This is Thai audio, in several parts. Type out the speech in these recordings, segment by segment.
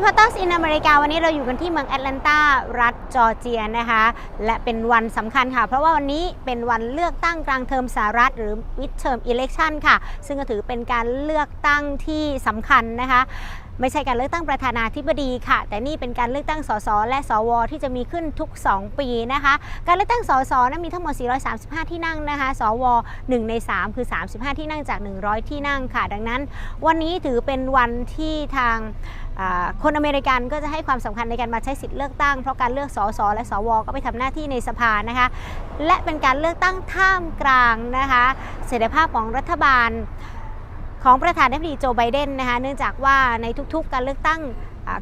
Reporters in America วันนี้เราอยู่กันที่เมืองแอตแลนตารัฐจอร์เจียนะคะ และเป็นวันสำคัญค่ะ เพราะว่าวันนี้เป็นวันเลือกตั้งกลางเทอมสหรัฐหรือ midterm election ค่ะ ซึ่งก็ถือเป็นการเลือกตั้งที่สำคัญนะคะ ไม่ใช่การเลือกตั้งประธานาธิบดีค่ะ แต่นี่เป็นการเลือกตั้งสสและสว ที่จะมีขึ้นทุก 2 ปีนะคะ การเลือกตั้งสสนั้นมีทั้งหมด 435 ที่นั่งนะคะ สว 1 ใน 3 คือ 35 ที่นั่งจาก 100 ที่นั่งค่ะ ดังนั้น วันนี้ถือเป็นวันที่ทางคนอเมริกันก็จะให้ความสำคัญในการมาใช้สิทธิ์เลือกตั้งเพราะการเลือกสสและสว ก็ไปทำหน้าที่ในสภานะคะ และเป็นการเลือกตั้งท่ามกลางนะคะเสถียรภาพของรัฐบาล ของประธานาธิบดีโจไบเดนนะคะเนื่องจากว่าในทุกๆการเลือกตั้ง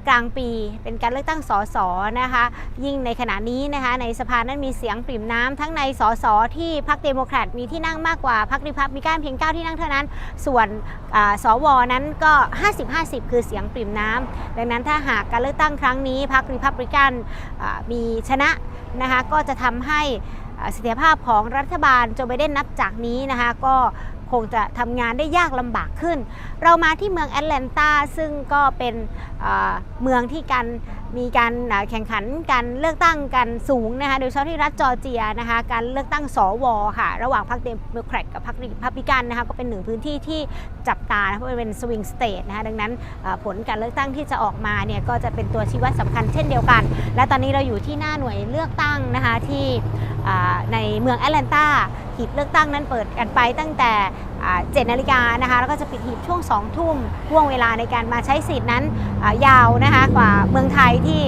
กลางปีเป็นการเลือกตั้งสสนะคะยิ่งในขณะนี้นะคะในสภานั้นมีเสียงปริ่มน้ำทั้งในสสที่พรรคเดโมแครตมีที่นั่งมากกว่าพรรคริพับลิกันเพียง 9 ที่นั่งเท่านั้น ส่วนสวนั้นก็ 50-50 คือเสียงปริ่มน้ำดังนั้นถ้าหากการเลือกตั้งครั้งนี้พรรคริพับลิกันมีชนะนะคะก็จะทำให้เสถียรภาพของรัฐบาลโจไบเดนนับจากนี้นะคะก็ คงจะทำงานได้ยากลำบากขึ้น เรามาที่เมืองแอตแลนตาซึ่งก็เป็นเมืองที่การ มีการแข่งขันการเลือกตั้งกันสูงนะคะโดยเฉพาะที่รัฐจอร์เจียนะคะการเลือกตั้งสวค่ะ ระหว่างพรรคเดโมแครตกับพรรครีพับลิกันนะคะก็เป็นหนึ่งพื้นที่ที่จับตานะเพราะเป็นสวิงสเตทนะคะดังนั้นผลการเลือกตั้งที่จะออกมาเนี่ยก็จะเป็นตัวชี้วัดสำคัญเช่นเดียวกัน และตอนนี้เราอยู่ที่หน้าหน่วยเลือกตั้งนะคะที่ในเมืองแอตแลนตาหีบเลือกตั้งนั้นเปิดกันไปตั้งแต่ 7นาฬิกานะคะแล้วก็จะปิดหีบช่วง 2 ทุ่มห่วงเวลาในการมาใช้สิทธิ์นั้นยาวนะคะกว่าเมืองไทยที่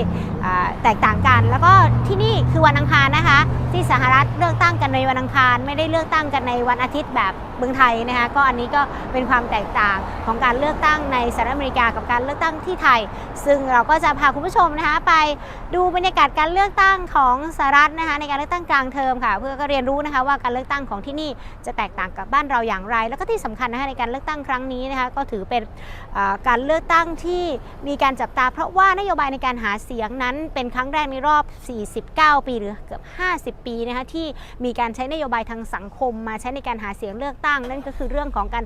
แตกต่างกัน แล้วก็ที่นี่คือวันอังคารนะคะ ที่สหรัฐเลือกตั้งกันในวันอังคาร ไม่ได้เลือกตั้งกันในวันอาทิตย์แบบเมืองไทยนะคะก็อันนี้ก็เป็นความแตกต่างของการเลือกตั้งในสหรัฐอเมริกากับการเลือกตั้งที่ไทย ซึ่งเราก็จะพาคุณผู้ชมนะคะไปดูบรรยากาศการเลือกตั้งของสหรัฐนะคะในการเลือกตั้งกลางเทอมค่ะ เพื่อก็เรียนรู้นะคะว่าการเลือกตั้งของที่นี่จะแตกต่างกับบ้านเราอย่างไรแล้วก็ที่สำคัญนะคะในการเลือกตั้งครั้งนี้นะคะก็ถือเป็นการเลือกตั้งที่มีการจับตา เพราะว่านโยบายในการหาเสียงนั้นเป็นครั้งแรกในรอบ 49 ปีหรือเกือบ 50 ปีนะคะที่มีการใช้นโยบายทางสังคม มาใช้ในการหาเสียงเลือกตั้ง นั่นก็คือเรื่องของการ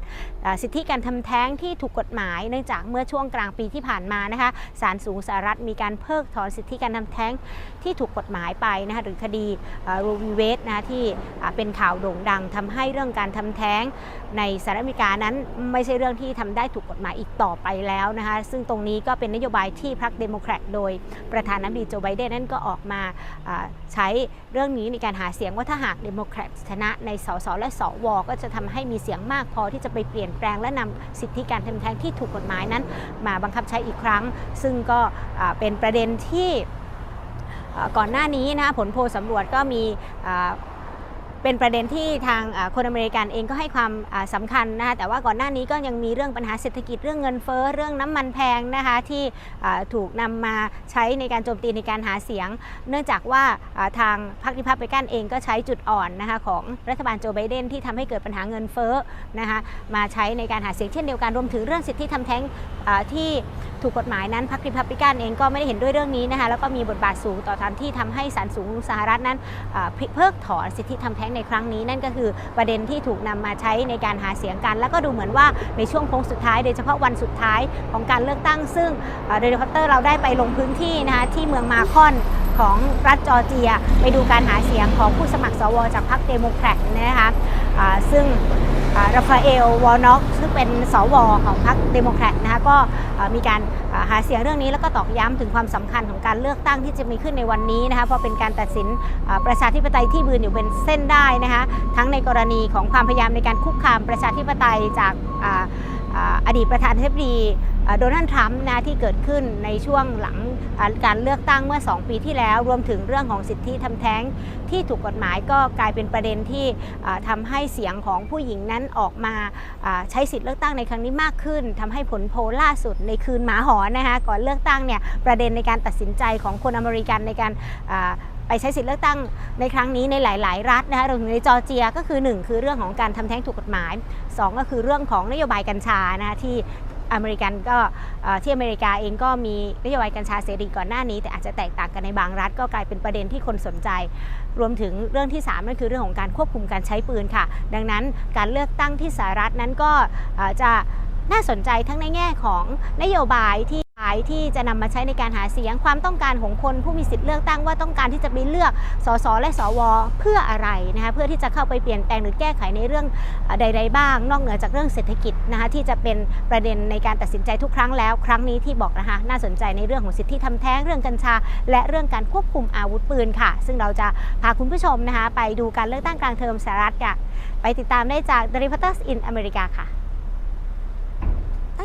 สิทธิการทำแท้งที่ถูกกฎหมาย เนื่องจากเมื่อช่วงกลางปีที่ผ่านมานะคะศาลสูงสหรัฐมีการเพิกถอนสิทธิการทำแท้งที่ถูกกฎหมายไปนะคะหรือคดีโรวีเวสนะคะที่เป็นข่าวโด่งดังทำให้เรื่องการทำแท้งในสหรัฐอเมริกานั้นไม่ใช่เรื่องที่ทำได้ถูกกฎหมายอีกต่อไปแล้วนะคะซึ่งตรงนี้ก็เป็นนโยบายที่พรรคเดโมแครตโดยประธานาธิบดีโจไบเดนนั้นก็ออกมาใช้เรื่องนี้ในการหาเสียงว่าถ้าหากเดโมแครตชนะในสสและสวก็จะทำให้มีเสียงมากพอที่จะไปเปลี่ยนแปลงและนำสิทธิการทำแท้งที่ถูกกฎหมายนั้น มาบังคับใช้อีกครั้ง ซึ่งก็เป็นประเด็นที่ก่อนหน้านี้นะคะผลโพลสำรวจก็มี เป็นประเด็นที่ทางคนอเมริกันเองก็ให้ความอ่าสำคัญนะคะแต่ว่าก่อนหน้านี้ก็ยังมีเรื่องปัญหาเศรษฐกิจเรื่องเงินเฟ้อเรื่องน้ำมันแพงนะคะที่ถูกนำมาใช้ในการโจมตีในการหาเสียง เนื่องจากว่าทางพรรคริพับลิกันเองก็ใช้จุดอ่อนนะคะของรัฐบาลโจไบเดนที่ทำให้เกิดปัญหาเงินเฟ้อนะคะมาใช้ในการหาเสียงเช่นเดียวกันรวมถึงเรื่องสิทธิทำแท้งที่ถูกกฎหมายนั้นพรรคริพับลิกันเองก็ไม่ได้เห็นด้วยเรื่องนี้นะคะแล้วก็มีบทบาทสูงต่อทางที่ทำให้ศาลสูงสหรัฐนั้นเพิกถอนสิทธิทำแท้งในครั้งนี้นั่นก็คือประเด็นที่ถูกนำมาใช้ในการหาเสียงกัน แล้วก็ดูเหมือนว่าในช่วงโค้งสุดท้าย โดยเฉพาะวันสุดท้ายของการเลือกตั้ง ซึ่งเดลิคอปเตอร์เราได้ไปลงพื้นที่นะคะที่เมืองมาคอนของรัฐจอร์เจีย ไปดูการหาเสียงของผู้สมัครสวจากพรรคเดโมแครตนะคะ ซึ่งราฟาเอล วอร์น็อกซึ่งเป็นสวของพรรคเดโมแครตนะคะก็มีการหาเสียงเรื่องนี้แล้วก็ตอกย้ำถึงความสำคัญของการเลือกตั้งที่จะมีขึ้นในวันนี้นะคะเพราะเป็นการตัดสินประชาธิปไตยที่บืนอยู่เป็นเส้นได้นะคะทั้งในกรณีของความพยายามในการคุกคามประชาธิปไตยจากออดีตประธานาธิบดีโดนัลด์ทรัมป์นะที่เกิดขึ้นในช่วงหลัง การเลือกตั้งเมื่อ 2 ปีที่แล้ว รวมถึงเรื่องของสิทธิทำแท้งที่ถูกกฎหมายก็กลายเป็นประเด็นที่อ่าทำให้เสียงของผู้หญิงนั้นออกมาใช้สิทธิเลือกตั้งในครั้งนี้มากขึ้นทำให้ผลโพลล่าสุดในคืนหมาหอนนะคะก่อนเลือกตั้งเนี่ยประเด็นในการตัดสินใจของคนอเมริกันในการไปใช้สิทธิเลือกตั้งในครั้งนี้ในหลาย ๆ รัฐนะคะรวมถึงในจอร์เจียก็คือ 1 คือเรื่องของการทำแท้งถูกกฎหมาย 2 ก็คือเรื่องของนโยบายกัญชานะคะที่ อเมริกันก็ที่อเมริกาเองก็มีนโยบายกัญชาเสรีก่อนหน้านี้ แต่อาจจะแตกต่างกันในบางรัฐ ก็กลายเป็นประเด็นที่คนสนใจ รวมถึงเรื่องที่ 3 นั่นคือเรื่องของการควบคุมการใช้ปืนค่ะ ดังนั้นการเลือกตั้งที่สหรัฐนั้นก็จะน่าสนใจทั้งในแง่ของนโยบายที่ ใช้ที่จะนำมาใช้ในการหาเสียงความต้องการของคนผู้มีสิทธิ์เลือกตั้งว่าต้องการที่จะไปเลือกสสและสวเพื่ออะไรนะคะเพื่อที่จะเข้าไปเปลี่ยนแปลงหรือแก้ไขในเรื่องใด ๆ บ้าง นอกเหนือจากเรื่องเศรษฐกิจนะคะที่จะเป็นประเด็นในการตัดสินใจทุกครั้งแล้ว ครั้งนี้ที่บอกนะคะน่าสนใจในเรื่องของสิทธิทำแท้งเรื่องกัญชา และเรื่องการควบคุมอาวุธปืนค่ะ ซึ่งเราจะพาคุณผู้ชมนะคะไปดูการเลือกตั้งกลางเทอมสหรัฐค่ะไปติดตามได้จาก The Reporters in America ค่ะ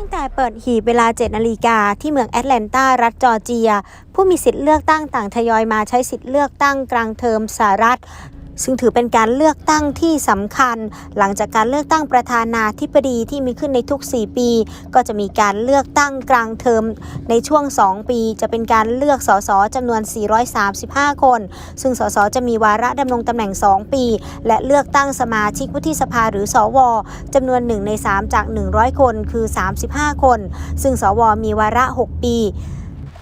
ตั้งแต่เปิดหีบเวลา 7 นาฬิกาที่เมืองแอตแลนตารัฐจอร์เจีย ผู้มีสิทธิ์เลือกตั้งต่างทยอยมาใช้สิทธิ์เลือกตั้งกลางเทอมสหรัฐ ซึ่งถือเป็นการเลือกตั้งที่สำคัญ หลังจากการเลือกตั้งประธานาธิบดีที่มีขึ้นในทุก 4 ปี ก็จะมีการเลือกตั้งกลางเทอมในช่วง 2 ปี จะเป็นการเลือกสสจำนวน 435 คน ซึ่งสสจะมีวาระดำรงตำแหน่ง 2 ปี และเลือกตั้งสมาชิกวุฒิสภาหรือสวจำนวน 1 ใน 3 จาก 100 คนคือ 35 คน ซึ่งสวมีวาระ 6 ปี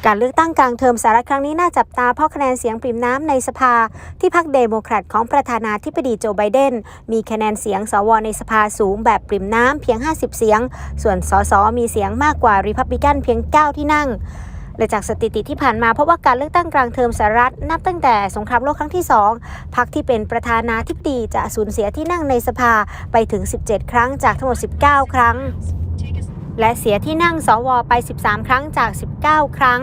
การเลือกตั้งกลางเทอมสหรัฐครั้งนี้น่าจับตาเพราะคะแนนเสียงปริ่มน้ำในสภา ที่พรรคเดโมแครตของประธานาธิบดีโจไบเดน มีคะแนนเสียงสวในสภาสูงแบบปริ่มน้ำเพียง 50 เสียง ส่วนสสมีเสียงมากกว่าริพับลิกันเพียง 9 ที่นั่งและจากสถิติที่ผ่านมาเพราะว่าการเลือกตั้งกลางเทอมสหรัฐนับตั้งแต่สงครามโลกครั้งที่ 2พรรคที่เป็นประธานาธิบดีจะสูญเสียที่นั่งในสภาไปถึง 17 ครั้งจากทั้งหมด 19 ครั้ง และเสียที่นั่งสวไป 13 ครั้งจาก 19 ครั้ง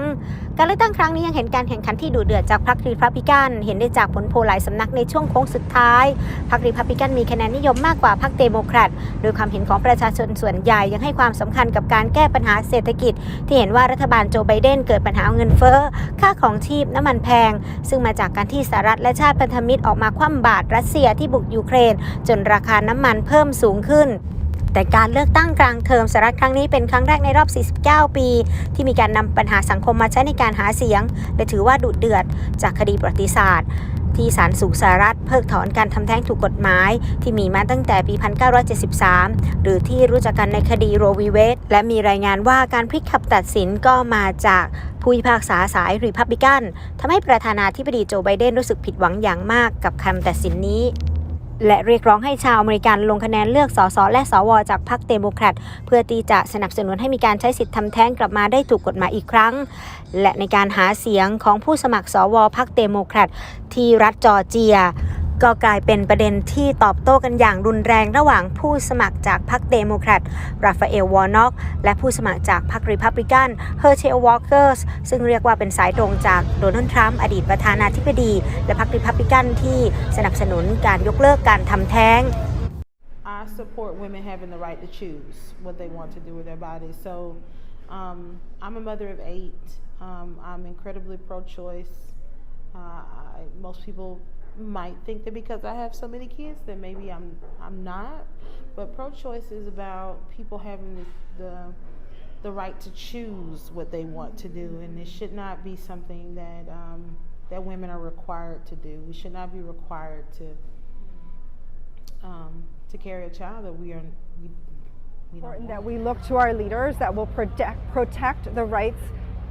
การเลือกตั้งครั้งนี้ยังเห็นการแข่งขันที่ดุเดือดจากพรรครีพับลิกัน เห็นได้จากผลโพลหลายสำนักในช่วงโค้งสุดท้าย พรรครีพับลิกันมีคะแนนนิยมมากกว่าพรรคเดโมแครต โดยความเห็นของประชาชนส่วนใหญ่ยังให้ความสำคัญกับการแก้ปัญหาเศรษฐกิจ ที่เห็นว่ารัฐบาลโจไบเดนเกิดปัญหาเงินเฟ้อ ค่าของชีพน้ำมันแพง ซึ่งมาจากการที่สหรัฐและชาติพันธมิตรออกมาคว่ำบาตรรัสเซียที่บุกยูเครน จนราคาน้ำมันเพิ่มสูงขึ้น แต่การเลือกตั้งกลางเทอมสหรัฐครั้งนี้เป็นครั้งแรกในรอบ 49 ปี ที่มีการนำปัญหาสังคมมาใช้ในการหาเสียง และถือว่าดุเดือดจากคดีประวัติศาสตร์ที่ศาลสูงสหรัฐเพิกถอนการทำแท้งถูกกฎหมาย ที่มีมาตั้งแต่ปี 1973 หรือที่รู้จักกันในคดีโรวีเวดและมีรายงานว่าการพลิกคำตัดสินก็มาจากผู้พิพากษาสายรีพับลิกันทำให้ประธานาธิบดีโจไบเดนรู้สึกผิดหวังอย่างมากกับคำตัดสินนี้ และเรียกร้องให้ชาวอเมริกันลงคะแนนเลือกสสและสวจากพรรคเดโมแครตเพื่อที่จะสนับสนุนให้มีการใช้สิทธิ์ทำแท้งกลับมาได้ถูกกฎหมายอีกครั้ง และในการหาเสียงของผู้สมัครสวพรรคเดโมแครตที่รัฐจอร์เจีย ก็กลายเป็นประเด็นที่ตอบโต้กันอย่างรุนแรงระหว่างผู้สมัครจากพรรคเดโมแครตราฟาเอลวอร์น็อกและผู้สมัครจากพรรครีพับลิกันเฮอร์เชลวอลเกอร์สซึ่งเรียกว่าเป็นสายตรงจากโดนัลด์ทรัมป์อดีตประธานาธิบดี และพรรครีพับลิกันที่สนับสนุนการยกเลิกการทำแท้ง I support women having the right to choose what they want to do with their bodies. So um, I'm a mother of eight. Um, I'm incredibly pro-choice. Uh, I, most people might think that because I have so many kids that maybe I'm I'm not. But pro-choice is about people having the, the the right to choose what they want to do, and it should not be something that um, that women are required to do. We should not be required to um, to carry a child that we are we, we that we look to our leaders that will protect protect the rights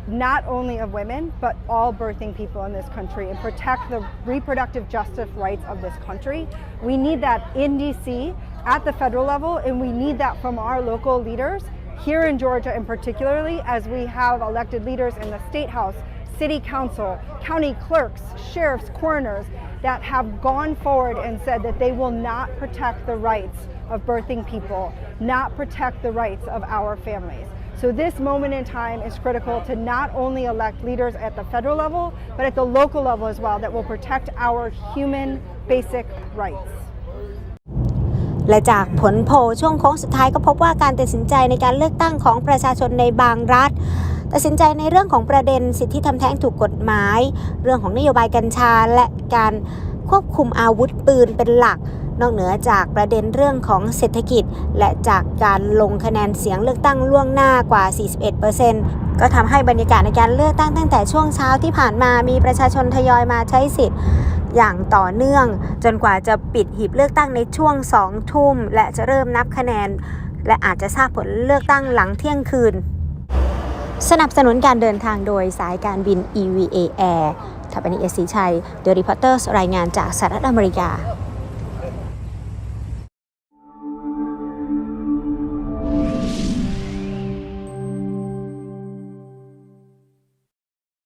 not only of women but all birthing people in this country and protect the reproductive justice rights of this country. We need that in DC at the federal level and we need that from our local leaders here in Georgia and particularly as we have elected leaders in the state house, city council, county clerks, sheriffs, coroners that have gone forward and said that they will not protect the rights of birthing people, not protect the rights of our families. So this moment in time is critical to not only elect leaders at the federal level, but at the local level as well that will protect our human basic rights. และจากผลโพลช่วงโค้งสุดท้ายก็พบว่าการตัดสินใจในการเลือกตั้งของประชาชนในบางรัฐตัดสินใจในเรื่องของประเด็นสิทธิทำแท้งถูกกฎหมาย เรื่องของนโยบายกัญชาและการ ควบคุมอาวุธปืนเป็นหลัก นอกเหนือจากประเด็นเรื่องของเศรษฐกิจ และจากการลงคะแนนเสียงเลือกตั้งล่วงหน้ากว่า 41%ก็ทำให้บรรยากาศในการเลือกตั้งตั้งแต่ช่วงเช้าที่ผ่านมามีประชาชนทยอยมาใช้สิทธิ์อย่างต่อเนื่อง จนกว่าจะปิดหีบเลือกตั้งในช่วง 2 ทุ่ม และจะเริ่มนับคะแนน และอาจจะทราบผลเลือกตั้งหลังเที่ยงคืน สนับสนุนการเดินทางโดยสายการบิน EVA Air ทัปนิเอสีชัย เดอะรีพอร์เตอร์รายงานจากสหรัฐอเมริกา